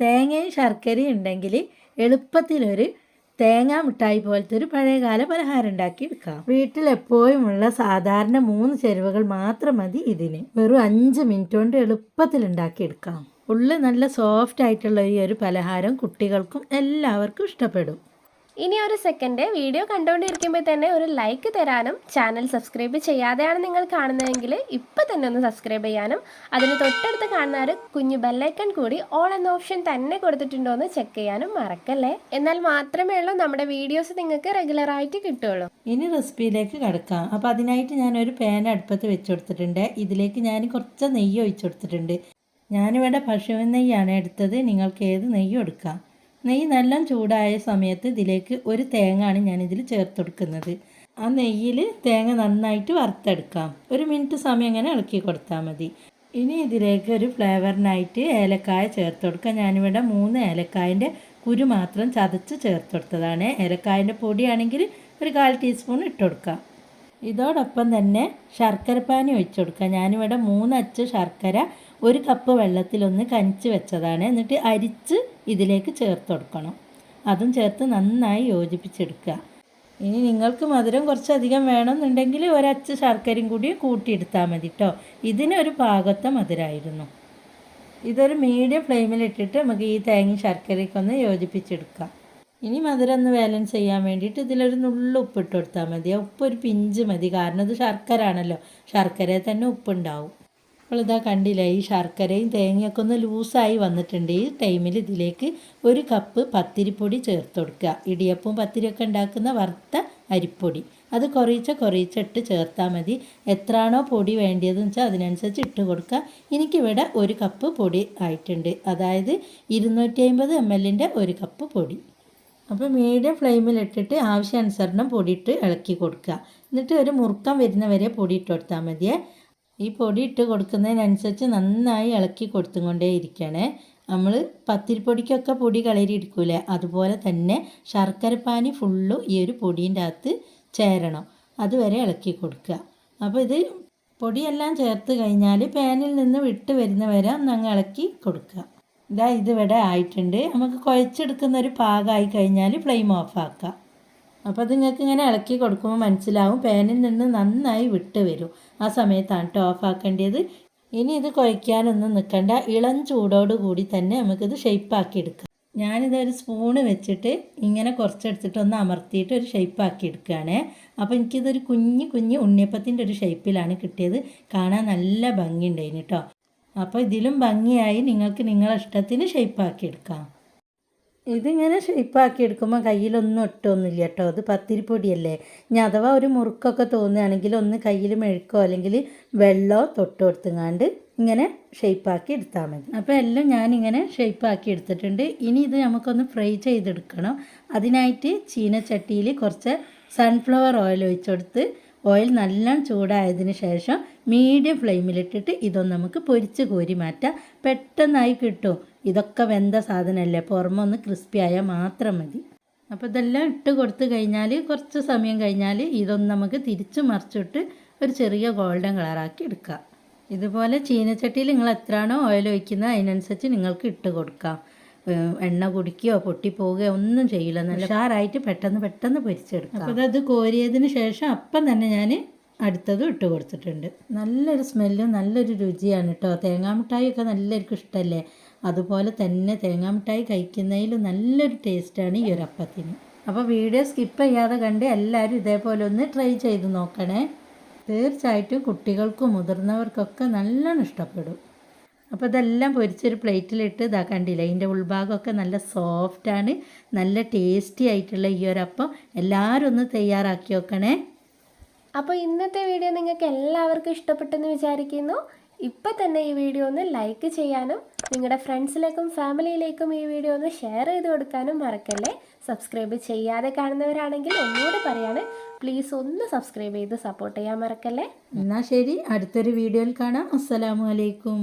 തേങ്ങയും ശർക്കരയും ഉണ്ടെങ്കിൽ എളുപ്പത്തിലൊരു തേങ്ങാ മിഠായി പോലത്തെ ഒരു പഴയകാല പലഹാരം ഉണ്ടാക്കി എടുക്കാം. വീട്ടിൽ സാധാരണ മൂന്ന് ചേരുവകൾ മാത്രം മതി ഇതിന്. വെറും അഞ്ച് മിനിറ്റ് കൊണ്ട് എളുപ്പത്തിൽ ഉണ്ടാക്കിയെടുക്കാം ഉള്ളിൽ നല്ല സോഫ്റ്റ് ആയിട്ടുള്ള ഈ ഒരു പലഹാരം കുട്ടികൾക്കും എല്ലാവർക്കും ഇഷ്ടപ്പെടും. ഇനി ഒരു സെക്കൻഡ് വീഡിയോ കണ്ടുകൊണ്ടിരിക്കുമ്പോൾ തന്നെ ഒരു ലൈക്ക് തരാനും ചാനൽ സബ്സ്ക്രൈബ് ചെയ്യാതെയാണ് നിങ്ങൾ കാണുന്നതെങ്കിൽ ഇപ്പം തന്നെ ഒന്ന് സബ്സ്ക്രൈബ് ചെയ്യാനും. അതിന് തൊട്ടടുത്ത് കാണുന്ന ഒരു കുഞ്ഞു ബെല്ലൈക്കൺ കൂടി ഓൾ എന്ന ഓപ്ഷൻ തന്നെ കൊടുത്തിട്ടുണ്ടോ എന്ന് ചെക്ക് ചെയ്യാനും മറക്കല്ലേ? എന്നാൽ മാത്രമേ ഉള്ളൂ നമ്മുടെ വീഡിയോസ് നിങ്ങൾക്ക് റെഗുലറായിട്ട് കിട്ടുള്ളൂ ഇനി റെസിപ്പിയിലേക്ക് കിടക്കാം. അപ്പോൾ അതിനായിട്ട് ഞാനൊരു പാൻ അടുപ്പത്ത് വെച്ച് കൊടുത്തിട്ടുണ്ട്. ഇതിലേക്ക് ഞാൻ കുറച്ച് നെയ്യ് ഒഴിച്ചു കൊടുത്തിട്ടുണ്ട്. ഞാനിവിടെ പശുവിൻ നെയ്യാണ് എടുത്തത്. നിങ്ങൾക്ക് ഏത് നെയ്യും എടുക്കാം നെയ്യ് നല്ല ചൂടായ സമയത്ത് ഇതിലേക്ക് ഒരു തേങ്ങയാണ് ഞാനിതിൽ ചേർത്ത് കൊടുക്കുന്നത് ആ നെയ്യിൽ തേങ്ങ നന്നായിട്ട് വറുത്തെടുക്കാം. ഒരു മിനിറ്റ് സമയം ഇങ്ങനെ ഇളക്കി കൊടുത്താൽ മതി. ഇനി ഇതിലേക്ക് ഒരു ഫ്ലേവറിനായിട്ട് ഏലക്കായ ചേർത്ത് കൊടുക്കാം ഞാനിവിടെ മൂന്ന് ഏലക്കായന്റെ കുരു മാത്രം ചതച്ച് ചേർത്ത് കൊടുത്തതാണ് ഏലക്കായന്റെ പൊടിയാണെങ്കിൽ ഒരു കാൽ ടീസ്പൂൺ ഇട്ട് കൊടുക്കാം ഇതോടൊപ്പം തന്നെ ശർക്കരപ്പാനി ഒഴിച്ചു കൊടുക്കുക. ഞാനിവിടെ മൂന്നച്ച് ശർക്കര ഒരു കപ്പ് വെള്ളത്തിലൊന്ന് കനിച്ച് വെച്ചതാണ്. എന്നിട്ട് അരിച്ച് ഇതിലേക്ക് ചേർത്ത് കൊടുക്കണം. അതും ചേർത്ത് നന്നായി യോജിപ്പിച്ചെടുക്കുക. ഇനി നിങ്ങൾക്ക് മധുരം കുറച്ചധികം വേണമെന്നുണ്ടെങ്കിൽ ഒരച്ച് ശർക്കരയും കൂടി കൂട്ടിയെടുത്താൽ മതി കേട്ടോ ഇതിനൊരു പാകത്തെ മധുരമായിരുന്നു ഇതൊരു മീഡിയം ഫ്ലെയിമിലിട്ടിട്ട് നമുക്ക് ഈ തേങ്ങ ശർക്കരയ്ക്കൊന്ന് യോജിപ്പിച്ചെടുക്കാം. ഇനി മധുരം ഒന്ന് ബാലൻസ് ചെയ്യാൻ വേണ്ടിയിട്ട് ഇതിലൊരു നുള്ളു ഉപ്പിട്ട് കൊടുത്താൽ മതി. ഉപ്പ് ഒരു പിഞ്ച് മതി. കാരണം ഇത് ശർക്കര ആണല്ലോ ശർക്കരയിൽ തന്നെ ഉപ്പുണ്ടാവും. ഇതാ കണ്ടില്ല ഈ ശർക്കരയും തേങ്ങയൊക്കെ ഒന്ന് ലൂസായി വന്നിട്ടുണ്ട്. ഈ ടൈമിൽ ഇതിലേക്ക് ഒരു കപ്പ് പത്തിരിപ്പൊടി ചേർത്ത് കൊടുക്കുക. ഇടിയപ്പവും പത്തിരിയൊക്കെ ഉണ്ടാക്കുന്ന വറുത്ത അരിപ്പൊടി. അത് കുറയിച്ച ഇട്ട് ചേർത്താൽ മതി. എത്രയാണോ പൊടി വേണ്ടിയതെന്ന് വെച്ചാൽ അതിനനുസരിച്ച് ഇട്ട് കൊടുക്കുക. എനിക്കിവിടെ ഒരു കപ്പ് പൊടി ആയിട്ടുണ്ട്. അതായത് ഇരുന്നൂറ്റി അമ്പത് എം എല്ലിന്റെ ഒരു കപ്പ് പൊടി. അപ്പോൾ മീഡിയം ഫ്ലെയിമിലിട്ടിട്ട് ആവശ്യാനുസരണം പൊടിയിട്ട് ഇളക്കി കൊടുക്കുക. എന്നിട്ട് ഒരു മുറുക്കം വരുന്നവരെ പൊടി ഇട്ട് കൊടുത്താൽ മതിയേ. ഈ പൊടി ഇട്ട് കൊടുക്കുന്നതിനനുസരിച്ച് നന്നായി ഇളക്കി കൊടുത്തുകൊണ്ടേ ഇരിക്കണേ. നമ്മൾ പത്തിരിപ്പൊടിക്കൊക്കെ പൊടി കളരി എടുക്കൂലേ? അതുപോലെ തന്നെ ശർക്കരപ്പാനി ഫുള്ളും ഈ ഒരു പൊടീന്റെ അകത്ത് ചേരണം. അതുവരെ ഇളക്കി കൊടുക്കുക. അപ്പോൾ ഇത് പൊടിയെല്ലാം ചേർത്ത് കഴിഞ്ഞാൽ പാനിൽ നിന്ന് വിട്ട് വരുന്ന വരെ അങ്ങ് ഇളക്കി കൊടുക്കുക. ഇതാ ഇതിവിടെ ആയിട്ടുണ്ട്. നമുക്ക് കുഴച്ചെടുക്കുന്ന ഒരു പാകമായി കഴിഞ്ഞാൽ ഫ്ലെയിം ഓഫ് ആക്കാം. അപ്പോൾ അത് നിങ്ങൾക്ക് ഇങ്ങനെ ഇളക്കി കൊടുക്കുമ്പോൾ മനസ്സിലാവും. പാനിൽ നിന്ന് നന്നായി വിട്ട് വരും. ആ സമയത്താണ് കേട്ടോ ഓഫ് ആക്കേണ്ടത്. ഇനി ഇത് കുഴയ്ക്കാനൊന്നും നിൽക്കണ്ട ഇളം ചൂടോട് കൂടി തന്നെ നമുക്കിത് ഷേപ്പാക്കി എടുക്കാം. ഞാനിതൊരു സ്പൂണ് വെച്ചിട്ട് ഇങ്ങനെ കുറച്ചെടുത്തിട്ട് ഒന്ന് അമർത്തിയിട്ട് ഒരു ഷേപ്പാക്കി എടുക്കുകയാണ്. അപ്പോൾ എനിക്കിതൊരു കുഞ്ഞ് കുഞ്ഞ് ഉണ്ണിയപ്പത്തിന്റെ ഒരു ഷേപ്പിലാണ് കിട്ടിയത്. കാണാൻ നല്ല ഭംഗിയുണ്ടായിന് കേട്ടോ അപ്പോൾ ഇതിലും ഭംഗിയായി നിങ്ങൾക്ക് നിങ്ങളുടെ ഇഷ്ടത്തിന് ഷേപ്പാക്കി എടുക്കാം. ഇതിങ്ങനെ ഷേപ്പാക്കി എടുക്കുമ്പോൾ കയ്യിലൊന്നും ഒട്ടൊന്നുമില്ല കേട്ടോ അത് പത്തിരിപ്പൊടിയല്ലേ? ഇനി അഥവാ ഒരു മുറുക്കൊക്കെ തോന്നുകയാണെങ്കിൽ ഒന്ന് കയ്യിൽ മെഴുക്കോ അല്ലെങ്കിൽ വെള്ളമോ തൊട്ട് കൊടുത്തുങ്ങാണ്ട് ഇങ്ങനെ ഷേപ്പാക്കി എടുത്താൽ മതി. അപ്പോൾ എല്ലാം ഞാനിങ്ങനെ ഷേപ്പാക്കി എടുത്തിട്ടുണ്ട്. ഇനി ഇത് നമുക്കൊന്ന് ഫ്രൈ ചെയ്തെടുക്കണം. അതിനായിട്ട് ചീനച്ചട്ടിയിൽ കുറച്ച് സൺഫ്ലവർ ഓയിൽ ഒഴിച്ചെടുത്ത് ഓയിൽ നല്ല ചൂടായതിന് ശേഷം മീഡിയം ഫ്ലെയിമിലിട്ടിട്ട് ഇതൊന്ന് നമുക്ക് പൊരിച്ച് കോരി മാറ്റാം. പെട്ടെന്നായി കിട്ടും. ഇതൊക്കെ വെന്ത സാധനമല്ലേ? പുറമൊന്ന് ക്രിസ്പി ആയാൽ മാത്രം മതി. അപ്പോൾ ഇതെല്ലാം ഇട്ട് കൊടുത്ത് കഴിഞ്ഞാൽ കുറച്ച് സമയം കഴിഞ്ഞാൽ ഇതൊന്ന് നമുക്ക് തിരിച്ച് മറിച്ചിട്ട് ഒരു ചെറിയ ഗോൾഡൻ കളറാക്കി എടുക്കാം. ഇതുപോലെ ചീനച്ചട്ടിയിൽ നിങ്ങൾ എത്രയാണോ ഓയിൽ ഒഴിക്കുന്നത് അതിനനുസരിച്ച് നിങ്ങൾക്ക് ഇട്ട് കൊടുക്കാം. എണ്ണ കുടിക്കുകയോ പൊട്ടിപ്പോവുകയോ ഒന്നും ചെയ്യില്ല. നല്ല ഷാറായിട്ട് പെട്ടെന്ന് പെട്ടെന്ന് പൊരിച്ചെടുക്കാം. അപ്പോൾ അത് കോരിയതിന് ശേഷം അപ്പം തന്നെ ഞാൻ അടുത്തതും ഇട്ട് കൊടുത്തിട്ടുണ്ട്. നല്ലൊരു സ്മെല്ലും നല്ലൊരു രുചിയാണ് കേട്ടോ തേങ്ങാമിഠായി ഒക്കെ നല്ലവർക്കും ഇഷ്ടമല്ലേ അതുപോലെ തന്നെ തേങ്ങാ മിഠായി കഴിക്കുന്നതിൽ നല്ലൊരു ടേസ്റ്റാണ് ഈ ഒരു അപ്പത്തിന് അപ്പോൾ വീഡിയോ സ്കിപ്പ് ചെയ്യാതെ കണ്ട് എല്ലാവരും ഇതേപോലെ ഒന്ന് ട്രൈ ചെയ്ത് നോക്കണേ. തീർച്ചയായിട്ടും കുട്ടികൾക്കും മുതിർന്നവർക്കൊക്കെ നല്ലോണം ഇഷ്ടപ്പെടും. അപ്പോൾ ഇതെല്ലാം പൊരിച്ചൊരു പ്ലേറ്റിലിട്ട് ഇതാ കണ്ടില്ല ഇതിന്റെ ഉൾഭാഗമൊക്കെ നല്ല സോഫ്റ്റാണ് നല്ല ടേസ്റ്റി ആയിട്ടുള്ള ഈ ഒരു അപ്പം എല്ലാവരും ഒന്ന് തയ്യാറാക്കി വെക്കണേ അപ്പോൾ ഇന്നത്തെ വീഡിയോ നിങ്ങൾക്ക് എല്ലാവർക്കും ഇഷ്ടപ്പെട്ടെന്ന് വിചാരിക്കുന്നു. ഇപ്പം തന്നെ ഈ വീഡിയോ ഒന്ന് ലൈക്ക് ചെയ്യാനും നിങ്ങളുടെ ഫ്രണ്ട്സിലേക്കും ഫാമിലിയിലേക്കും ഈ വീഡിയോ ഒന്ന് ഷെയർ ചെയ്ത് കൊടുക്കാനും മറക്കല്ലേ. സബ്സ്ക്രൈബ് ചെയ്യാതെ കാണുന്നവരാണെങ്കിൽ ഒന്നുകൂടെ പറയാണ് പ്ലീസ് ഒന്ന് സബ്സ്ക്രൈബ് ചെയ്ത് സപ്പോർട്ട് ചെയ്യാൻ മറക്കല്ലേ. എന്നാൽ ശരി അടുത്തൊരു വീഡിയോയിൽ കാണാം. അസ്സലാമു അലൈക്കും.